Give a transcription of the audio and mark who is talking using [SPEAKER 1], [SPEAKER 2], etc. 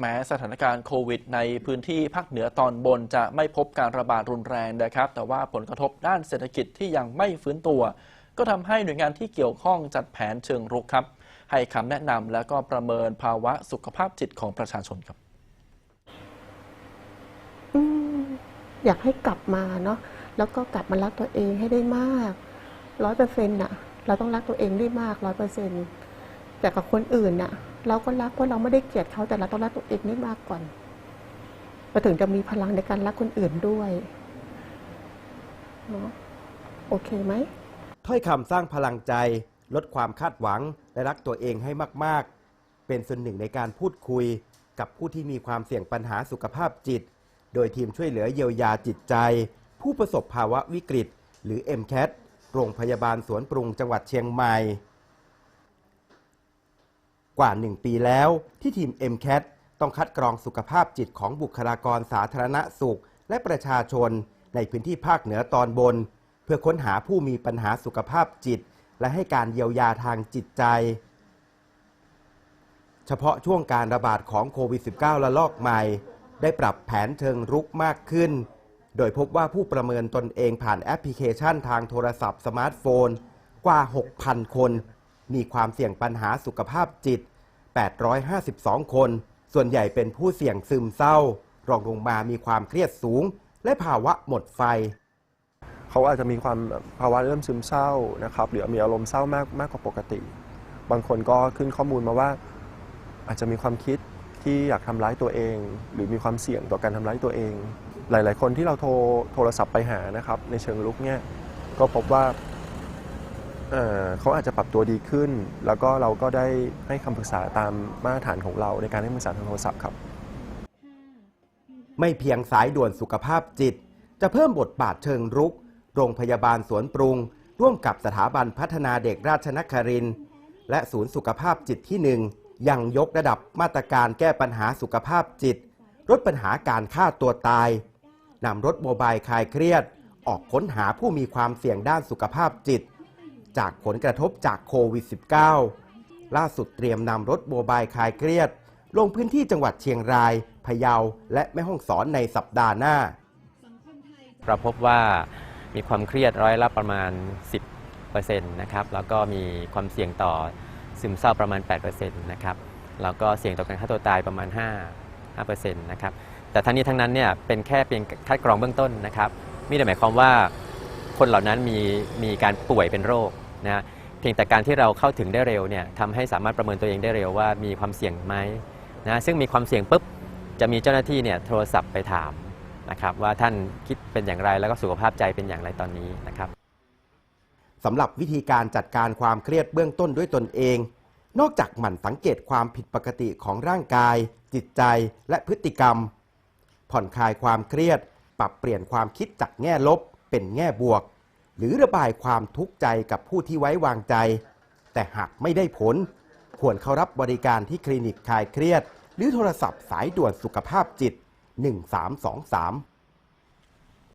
[SPEAKER 1] แม้สถานการณ์โควิด ในพื้นที่ภาคเหนือตอนบนจะไม่พบการระบาดรุนแรงนะครับ แต่ว่าผลกระทบด้านเศรษฐกิจที่ยังไม่ฟื้นตัว ก็ทำให้หน่วยงานที่เกี่ยวข้องจัดแผนเชิงรุกครับ ให้คำแนะนำและก็ประเมินภาวะสุขภาพจิตของประชาชนครับ
[SPEAKER 2] อืมอยากให้กลับมาเนาะแล้วก็กลับมารักตัวเองให้ได้มากร้อยเปอร์เซ็นต์น่ะ เราต้องรักตัวเองได้มากร้อยเปอร์เซ็นต์ แต่กับคนอื่นน่ะ เราก็รักเพราะเราไม่ได้เกลียดเขาแต่เราต้องรักตัวเองได้มากก่อนเราถึงจะมีพลังในการรักคนอื่นด้วยเนาะโอเคไหม
[SPEAKER 3] ถ้อยคำสร้างพลังใจ ลดความคาดหวัง และรักตัวเองให้มาก ๆ เป็นส่วนหนึ่งในการพูดคุย กับผู้ที่มีความเสี่ยงปัญหาสุขภาพจิต โดยทีมช่วยเหลือเยียวยาจิตใจ ผู้ประสบภาวะวิกฤต หรือ MCAT โรงพยาบาลสวนปรุงจังหวัดเชียงใหม่ กว่า 1 ปีแล้ว ที่ทีม MCAT ต้องคัดกรองสุขภาพจิตของบุคลากรสาธารณสุข และประชาชน ในพื้นที่ภาคเหนือตอนบน เพื่อค้นหาผู้มีปัญหาสุขภาพจิต และให้การเยียวยาทางจิตใจ เฉพาะช่วงการระบาดของโควิด -19 ระลอกใหม่ ได้ปรับแผนเชิงรุกมากขึ้น โดยพบว่าผู้ประเมินตนเองผ่านแอปพลิเคชันทางโทรศัพท์สมาร์ทโฟน กว่า 6,000 คน มีความเสี่ยงปัญหาสุขภาพจิต 852 คน ส่วนใหญ่เป็นผู้เสี่ยงซึมเศร้า รองลงมามีความเครียดสูง และภาวะหมดไฟ
[SPEAKER 4] เขาอาจจะมีความภาวะเริ่มซึมเศร้านะครับหรือมีอารมณ์เศร้ามากมากกว่าปกติ บางคนก็ขึ้นข้อมูลมาว่า อาจจะมีความคิดที่อยากทำร้ายตัวเอง หรือมีความเสี่ยงต่อการทำร้ายตัวเอง หลาย ๆ คนที่เราโทรโทรศัพท์ไปหานะครับในเชิงลุกเนี่ยก็พบว่า เอ่อเขาอาจจะปรับตัวดีขึ้น แล้วก็เราก็ได้ให้คำปรึกษาตามมาตรฐานของเราในการให้คำปรึกษาทางโทรศัพท์ครับ
[SPEAKER 3] ไม่เพียงสายด่วนสุขภาพจิต จะเพิ่มบทบาทเชิงรุก โรงพยาบาลสวนปรุง ร่วมกับสถาบันพัฒนาเด็กราชนครินทร์และศูนย์สุขภาพจิตที่หนึ่งยังยกระดับมาตรการแก้ปัญหาสุขภาพจิต ลดปัญหาการฆ่าตัวตายนำรถโมบายคลายเครียด ออกค้นหาผู้มีความเสี่ยงด้านสุขภาพจิต จากผลกระทบจากโควิด -19 ล่าสุดเตรียมนำรถโมบายคลายเครียด ลงพื้นที่จังหวัดเชียงราย พะเยา และแม่ฮ่องสอนในสัปดาห์หน้า
[SPEAKER 5] เราพบว่ามีความเครียดร้อยละประมาณ 10%นะครับ แล้วก็มีความเสี่ยงต่อซึมเศร้าประมาณ 8%นะครับ แล้วก็เสี่ยงต่อการฆ่าตัวตายประมาณ 5 5%นะครับ แต่ทั้งนี้ทั้งนั้นเนี่ยเป็นแค่เพียงคัดกรองเบื้องต้นนะครับ ไม่ได้หมายความว่า คนเหล่านั้นมีมีการป่วยเป็นโรคนะเพียงแต่การที่เราเข้าถึงได้เร็วเนี่ยทำให้สามารถประเมินตัวเองได้เร็วว่ามีความเสี่ยงไหมนะซึ่งมีความเสี่ยงปุ๊บจะมีเจ้าหน้าที่เนี่ยโทรศัพท์ไปถามนะครับว่าท่านคิดเป็นอย่างไรแล้วก็สุขภาพใจเป็นอย่างไรตอนนี้นะครับ
[SPEAKER 3] สำหรับวิธีการจัดการความเครียดเบื้องต้นด้วยตนเอง นอกจากหมั่นสังเกตความผิดปกติของร่างกาย จิตใจและพฤติกรรม ผ่อนคลายความเครียด ปรับเปลี่ยนความคิดจากแง่ลบ เป็นแง่บวก หรือระบายความทุกข์ใจกับผู้ที่ไว้วางใจ แต่หากไม่ได้ผล ควรเข้ารับบริการที่คลินิกคลายเครียด หรือโทรศัพท์สายด่วนสุขภาพจิต 1323